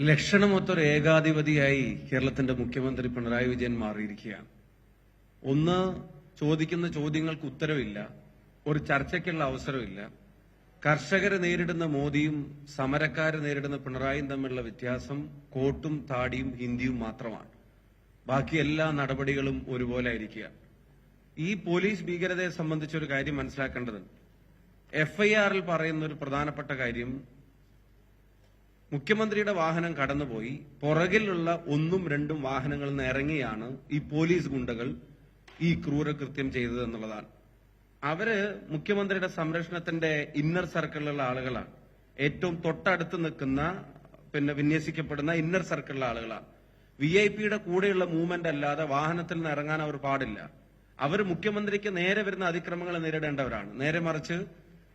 ലക്ഷണമൊത്തൊരു ഏകാധിപതിയായി കേരളത്തിന്റെ മുഖ്യമന്ത്രി പിണറായി വിജയൻ മാറിയിരിക്കുകയാണ്. ഒന്ന് ചോദിക്കുന്ന ചോദ്യങ്ങൾക്ക് ഉത്തരവില്ല. ഒരു ചർച്ചയ്ക്കുള്ള അവസരമില്ല. കർഷകരെ നേരിടുന്ന മോദിയും സമരക്കാരെ നേരിടുന്ന പിണറായിയും തമ്മിലുള്ള വ്യത്യാസം കോട്ടും താടിയും ഹിന്ദിയും മാത്രമാണ്. ബാക്കി എല്ലാ നടപടികളും ഒരുപോലെ ആയിരിക്കുക ഈ പോലീസ് ഭീകരതയെ സംബന്ധിച്ചൊരു കാര്യം മനസ്സിലാക്കേണ്ടതുണ്ട്. എഫ്ഐആറിൽ പറയുന്ന ഒരു പ്രധാനപ്പെട്ട കാര്യം മുഖ്യമന്ത്രിയുടെ വാഹനം കടന്നുപോയി. പുറകിലുള്ള ഒന്നും രണ്ടും വാഹനങ്ങളിൽ നിന്ന് ഇറങ്ങിയാണ് ഈ പോലീസ് ഗുണ്ടകൾ ഈ ക്രൂരകൃത്യം ചെയ്തത് എന്നുള്ളതാണ്. അവർ മുഖ്യമന്ത്രിയുടെ സംരക്ഷണത്തിന്റെ ഇന്നർ സർക്കിളിലുള്ള ആളുകളാണ്. ഏറ്റവും തൊട്ടടുത്ത് നിൽക്കുന്ന പിന്നെ വിന്യസിക്കപ്പെടുന്ന ഇന്നർ സർക്കിളിലെ ആളുകളാണ്. വി ഐ പിയുടെ കൂടെയുള്ള മൂവ്മെന്റ് അല്ലാതെ വാഹനത്തിൽ നിന്ന് ഇറങ്ങാൻ അവർ പാടില്ല. അവർ മുഖ്യമന്ത്രിക്ക് നേരെ വരുന്ന അതിക്രമങ്ങൾ നേരിടേണ്ടവരാണ്. നേരെ മറിച്ച്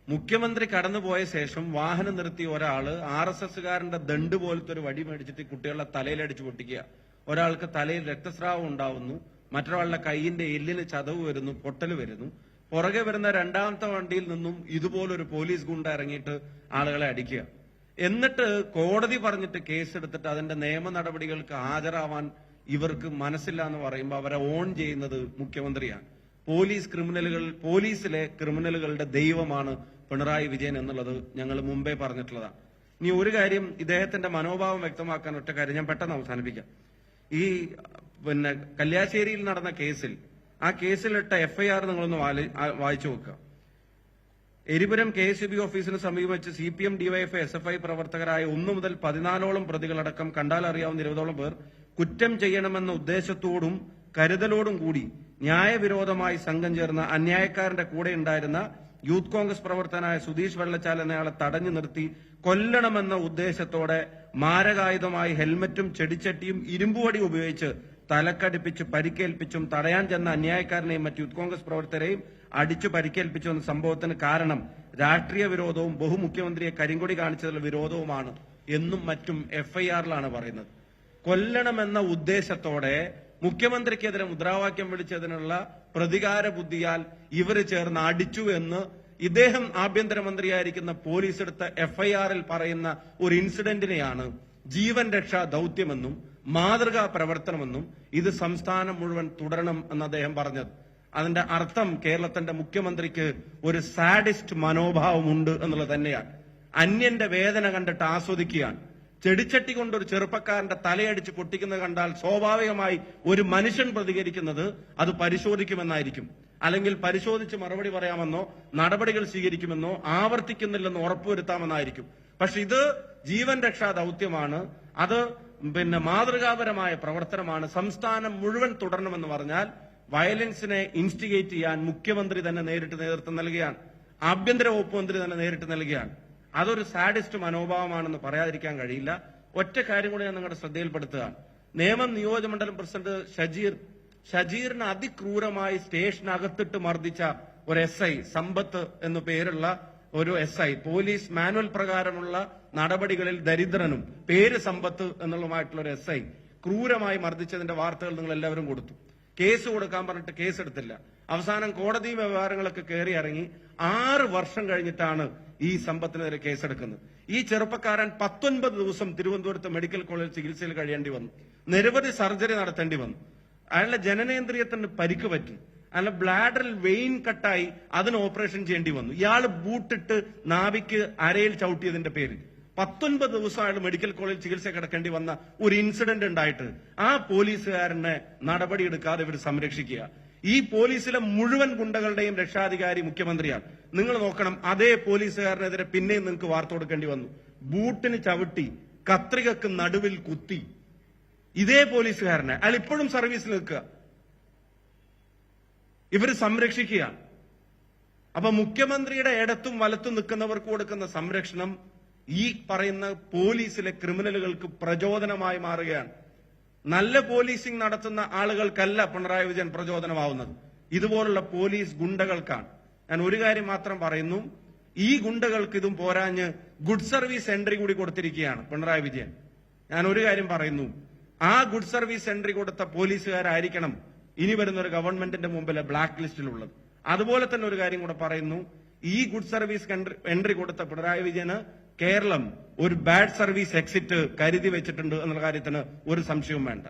മുഖ്യമന്ത്രി കടന്നുപോയ ശേഷം വാഹനം നിർത്തി ഒരാൾ ആർ എസ് എസുകാരന്റെ ദണ്ട് പോലത്തെ ഒരു വടി മേടിച്ചിട്ട് കുട്ടികളുടെ തലയിലടിച്ചു പൊട്ടിക്കുക. ഒരാൾക്ക് തലയിൽ രക്തസ്രാവം ഉണ്ടാവുന്നു. മറ്റൊരാളുടെ കൈയിന്റെ എല്ലിന് ചതവ് വരുന്നു പൊട്ടൽ വരുന്നു. പുറകെ വരുന്ന രണ്ടാമത്തെ വണ്ടിയിൽ നിന്നും ഇതുപോലൊരു പോലീസ് ഗുണ്ട ഇറങ്ങിയിട്ട് ആളുകളെ അടിക്കുക. എന്നിട്ട് കോടതി പറഞ്ഞിട്ട് കേസെടുത്തിട്ട് അതിന്റെ നിയമ നടപടികൾക്ക് ഹാജരാവാൻ ഇവർക്ക് മനസ്സില്ല എന്ന് പറയുമ്പോൾ അവരെ ഓൺ ചെയ്യുന്നത് മുഖ്യമന്ത്രിയാണ്. പോലീസ് ക്രിമിനലുകൾ പോലീസിലെ ക്രിമിനലുകളുടെ ദൈവമാണ് പിണറായി വിജയൻ എന്നുള്ളത് ഞങ്ങൾ മുമ്പേ പറഞ്ഞിട്ടുള്ളതാണ് ഇനി ഒരു കാര്യം ഇദ്ദേഹത്തിന്റെ മനോഭാവം വ്യക്തമാക്കാൻ ഒറ്റ കാര്യം ഞാൻ പെട്ടെന്ന് അവസാനിപ്പിക്കാം. ഈ പിന്നെ കല്യാശ്ശേരിയിൽ നടന്ന കേസിൽ ആ കേസിലിട്ട എഫ്ഐആർ നിങ്ങളൊന്ന് വായിച്ചു നോക്കുക. എരിപുരം കെ എസ് ബി ഓഫീസിന് സമീപം വെച്ച് C P M DYF S F I പ്രവർത്തകരായ ഒന്നു മുതൽ പതിനാലോളം പ്രതികളടക്കം കണ്ടാൽ അറിയാവുന്ന ഇരുപതോളം പേർ കുറ്റം ചെയ്യണമെന്ന ഉദ്ദേശത്തോടും കരുതലോടും കൂടി ന്യായവിരോധമായി സംഘം ചേർന്ന അന്യായക്കാരന്റെ കൂടെ ഉണ്ടായിരുന്ന യൂത്ത് കോൺഗ്രസ് പ്രവർത്തനായ സുധീഷ് വെള്ളച്ചാൽ എന്നയാളെ തടഞ്ഞു നിർത്തി കൊല്ലണമെന്ന ഉദ്ദേശത്തോടെ മാരകായുധമായി ഹെൽമറ്റും ചെടിച്ചട്ടിയും ഇരുമ്പുവടി ഉപയോഗിച്ച് തലക്കടിപ്പിച്ച് പരിക്കേൽപ്പിച്ചും തടയാൻ ചെന്ന അന്യായക്കാരനെയും മറ്റ് യൂത്ത് കോൺഗ്രസ് പ്രവർത്തകരെയും അടിച്ചു പരിക്കേൽപ്പിച്ചു എന്ന സംഭവത്തിന് കാരണം രാഷ്ട്രീയ വിരോധവും ബഹുമുഖ്യമന്ത്രിയെ കരിങ്കൊടി കാണിച്ചതിലുള്ള വിരോധവുമാണ് എന്നും മറ്റും എഫ്ഐആറിലാണ് പറയുന്നത്. കൊല്ലണമെന്ന ഉദ്ദേശത്തോടെ മുഖ്യമന്ത്രിക്കെതിരെ മുദ്രാവാക്യം വിളിച്ചതിനുള്ള പ്രതികാര ബുദ്ധിയാൽ ഇവർ ചേർന്ന് അടിച്ചു എന്ന് ഇദ്ദേഹം ആഭ്യന്തരമന്ത്രിയായിരിക്കുന്ന പോലീസ് എടുത്ത എഫ്ഐആറിൽ പറയുന്ന ഒരു ഇൻസിഡന്റിനെയാണ് ജീവൻ രക്ഷാ ദൗത്യമെന്നും മാതൃകാ പ്രവർത്തനമെന്നും ഇത് സംസ്ഥാനം മുഴുവൻ തുടരണം എന്ന് അദ്ദേഹം പറഞ്ഞത്. അതിന്റെ അർത്ഥം കേരളത്തിന്റെ മുഖ്യമന്ത്രിക്ക് ഒരു സാഡിസ്റ്റ് മനോഭാവമുണ്ട് എന്നുള്ളത് തന്നെയാണ്. അന്യന്റെ വേദന കണ്ടിട്ട് ആസ്വദിക്കുകയാണ്. ചെടിച്ചട്ടി കൊണ്ടൊരു ചെറുപ്പക്കാരന്റെ തലയടിച്ച് പൊട്ടിക്കുന്നത് കണ്ടാൽ സ്വാഭാവികമായി ഒരു മനുഷ്യൻ പ്രതികരിക്കുന്നത് അത് പരിശോധിക്കുമെന്നായിരിക്കും. അല്ലെങ്കിൽ പരിശോധിച്ച് മറുപടി പറയാമെന്നോ നടപടികൾ സ്വീകരിക്കുമെന്നോ ആവർത്തിക്കുന്നില്ലെന്ന് ഉറപ്പുവരുത്താമെന്നായിരിക്കും. പക്ഷെ ഇത് ജീവൻ രക്ഷാ ദൗത്യമാണ്. അത് പിന്നെ മാതൃകാപരമായ പ്രവർത്തനമാണ്. സംസ്ഥാനം മുഴുവൻ തുടരണമെന്ന് പറഞ്ഞാൽ വയലൻസിനെ ഇൻസ്റ്റിഗേറ്റ് ചെയ്യാൻ മുഖ്യമന്ത്രി തന്നെ നേരിട്ട് നേതൃത്വം നൽകുകയാണ്. ആഭ്യന്തര വകുപ്പ് മന്ത്രി തന്നെ നേരിട്ട് നൽകുകയാണ്. അതൊരു സാഡിസ്റ്റ് മനോഭാവമാണെന്ന് പറയാതിരിക്കാൻ കഴിയില്ല. ഒറ്റ കാര്യം കൂടി ഞാൻ നിങ്ങളുടെ ശ്രദ്ധയിൽപ്പെടുത്തുക. നേമം നിയോജകമണ്ഡലം പ്രസിഡന്റ് ഷജീർ ഷജീറിനെ അതിക്രൂരമായി സ്റ്റേഷനകത്തിട്ട് മർദ്ദിച്ച ഒരു എസ് ഐ സമ്പത്ത് എന്നു പേരുള്ള ഒരു എസ് ഐ പോലീസ് മാനുവൽ പ്രകാരമുള്ള നടപടികളിൽ ദരിദ്രനും പേര് സമ്പത്ത് എന്നുള്ളതുമായിട്ടുള്ള ഒരു എസ് ഐ ക്രൂരമായി മർദ്ദിച്ചതിന്റെ വാർത്തകൾ നിങ്ങൾ എല്ലാവരും കൊടുത്തു. കേസ് കൊടുക്കാൻ പറഞ്ഞിട്ട് കേസെടുത്തില്ല അവസാനം കോടതി വ്യവഹാരങ്ങളൊക്കെ കയറി ഇറങ്ങി. ആറ് വർഷം കഴിഞ്ഞിട്ടാണ് ഈ സമ്പത്തിനെതിരെ കേസെടുക്കുന്നത്. ഈ ചെറുപ്പക്കാരൻ പത്തൊൻപത് ദിവസം തിരുവനന്തപുരത്ത് മെഡിക്കൽ കോളേജിൽ ചികിത്സയിൽ കഴിയേണ്ടി വന്നു. നിരവധി സർജറി നടത്തേണ്ടി വന്നു. അയാളുടെ ജനനേന്ദ്രിയത്തിന് പരിക്ക് പറ്റി. അയാളുടെ ബ്ലാഡറിൽ വെയിൻ കട്ടായി അതിന് ഓപ്പറേഷൻ ചെയ്യേണ്ടി വന്നു. ഇയാൾ ബൂട്ടിട്ട് നാവിക്ക് അരയിൽ ചവിട്ടിയതിന്റെ പേരിൽ. പത്തൊൻപത് ദിവസം അയാൾ മെഡിക്കൽ കോളേജ് ചികിത്സ കിടക്കേണ്ടി വന്ന ഒരു ഇൻസിഡന്റ് ഉണ്ടായിട്ട് ആ പോലീസുകാരനെ നടപടിയെടുക്കാതെ ഇവർ സംരക്ഷിക്കുക. ഈ പോലീസിലെ മുഴുവൻ ഗുണ്ടകളുടെയും രക്ഷാധികാരി മുഖ്യമന്ത്രിയാണ്. നിങ്ങൾ നോക്കണം അതേ പോലീസുകാരനെതിരെ പിന്നെയും നിങ്ങൾക്ക് വാർത്ത കൊടുക്കേണ്ടി വന്നു. ബൂട്ടിന് ചവിട്ടി കത്രികക്ക് നടുവിൽ കുത്തി. ഇതേ പോലീസുകാരനെ അയാൾ ഇപ്പോഴും സർവീസിൽ നിൽക്കുക. ഇവർ സംരക്ഷിക്കുക. അപ്പൊ മുഖ്യമന്ത്രിയുടെ ഇടത്തും വലത്തും നിൽക്കുന്നവർക്ക് കൊടുക്കുന്ന സംരക്ഷണം ഈ പറയുന്ന പോലീസിലെ ക്രിമിനലുകൾക്ക് പ്രചോദനമായി മാറുകയാണ്. നല്ല പോലീസിംഗ് നടത്തുന്ന ആളുകൾക്കല്ല പിണറായി വിജയൻ പ്രചോദനമാവുന്നത്. ഇതുപോലുള്ള പോലീസ് ഗുണ്ടകൾക്കാണ്. ഞാൻ ഒരു കാര്യം മാത്രം പറയുന്നു. ഈ ഗുണ്ടകൾക്ക് ഇതും പോരാഞ്ഞ് ഗുഡ് സർവീസ് എൻട്രി കൂടി കൊടുത്തിരിക്കുകയാണ് പിണറായി വിജയൻ. ഞാൻ ഒരു കാര്യം പറയുന്നു. ആ ഗുഡ് സർവീസ് എൻട്രി കൊടുത്ത പോലീസുകാരായിരിക്കണം ഇനി വരുന്ന ഒരു ഗവൺമെന്റിന്റെ മുമ്പിലെ ബ്ലാക്ക് ലിസ്റ്റിലുള്ളത് അതുപോലെ തന്നെ ഒരു കാര്യം കൂടെ പറയുന്നു. ഈ ഗുഡ് സർവീസ് എൻട്രി കൊടുത്ത പിണറായി വിജയന് കേരളം ഒരു ബാഡ് സർവീസ് എക്സിറ്റ് കരുതി വെച്ചിട്ടുണ്ട് എന്നുള്ള കാര്യത്തിന് ഒരു സംശയവും വേണ്ട.